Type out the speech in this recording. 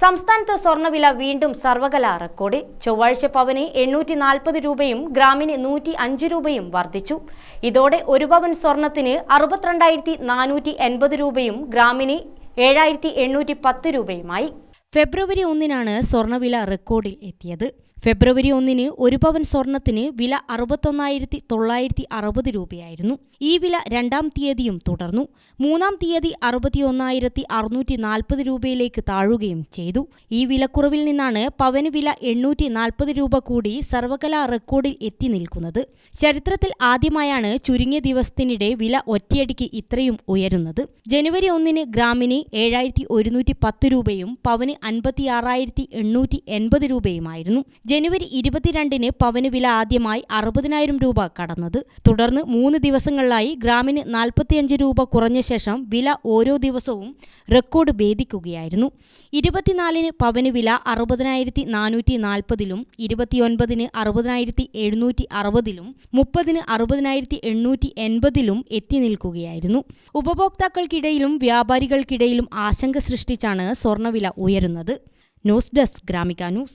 സംസ്ഥാനത്ത് സ്വർണവില വീണ്ടും സർവകലാ റെക്കോർഡ് ചൊവ്വാഴ്ച പവന് എണ്ണൂറ്റി നാൽപ്പത് രൂപയും ഗ്രാമിന് നൂറ്റി അഞ്ച് രൂപയും വർദ്ധിച്ചു. ഇതോടെ ഒരു പവൻ സ്വർണത്തിന് അറുപത്തിരണ്ടായിരത്തി നാനൂറ്റി എൺപത് രൂപയും ഗ്രാമിന് ഏഴായിരത്തി എണ്ണൂറ്റി പത്ത് രൂപയുമായി. ഫെബ്രുവരി ഒന്നിനാണ് സ്വർണവില റെക്കോർഡിൽ എത്തിയത്. ഫെബ്രുവരി ഒന്നിന് ഒരു പവൻ സ്വർണത്തിന് വില അറുപത്തൊന്നായിരത്തി തൊള്ളായിരത്തി അറുപത് രൂപയായിരുന്നു. ഈ വില രണ്ടാം തീയതിയും തുടർന്നു. മൂന്നാം തീയതി അറുപത്തിയൊന്നായിരത്തി അറുന്നൂറ്റി നാൽപ്പത് രൂപയിലേക്ക് താഴുകയും ചെയ്തു. ഈ വിലക്കുറവിൽ നിന്നാണ് പവന് വില എണ്ണൂറ്റി നാൽപ്പത് രൂപ കൂടി സർവകലാ റെക്കോർഡിൽ എത്തി നിൽക്കുന്നത്. ചരിത്രത്തിൽ ആദ്യമായാണ് ചുരുങ്ങിയ ദിവസത്തിനിടെ വില ഒറ്റയടിക്ക് ഇത്രയും ഉയരുന്നത്. ജനുവരി ഒന്നിന് ഗ്രാമിന് ഏഴായിരത്തി ഒരുന്നൂറ്റി പത്ത് രൂപയും പവന് അൻപത്തിയാറായിരത്തി എണ്ണൂറ്റി എൺപത് രൂപയുമായിരുന്നു. ജനുവരി ഇരുപത്തിരണ്ടിന് പവന് വില ആദ്യമായി അറുപതിനായിരം രൂപ കടന്നത്. തുടർന്ന് മൂന്ന് ദിവസങ്ങളിലായി ഗ്രാമിന് നാൽപ്പത്തിയഞ്ച് രൂപ കുറഞ്ഞ ശേഷം വില ഓരോ ദിവസവും റെക്കോർഡ് ഭേദിക്കുകയായിരുന്നു. ഇരുപത്തിനാലിന് പവന് വില അറുപതിനായിരത്തി നാനൂറ്റി നാൽപ്പതിലും ഇരുപത്തിയൊൻപതിന് അറുപതിനായിരത്തി എഴുന്നൂറ്റി അറുപതിലും മുപ്പതിന് അറുപതിനായിരത്തി എണ്ണൂറ്റി എൺപതിലും എത്തി നിൽക്കുകയായിരുന്നു. ഉപഭോക്താക്കൾക്കിടയിലും വ്യാപാരികൾക്കിടയിലും ആശങ്ക സൃഷ്ടിച്ചാണ് സ്വർണവില ഉയരുന്നത്. News desk Gramika news.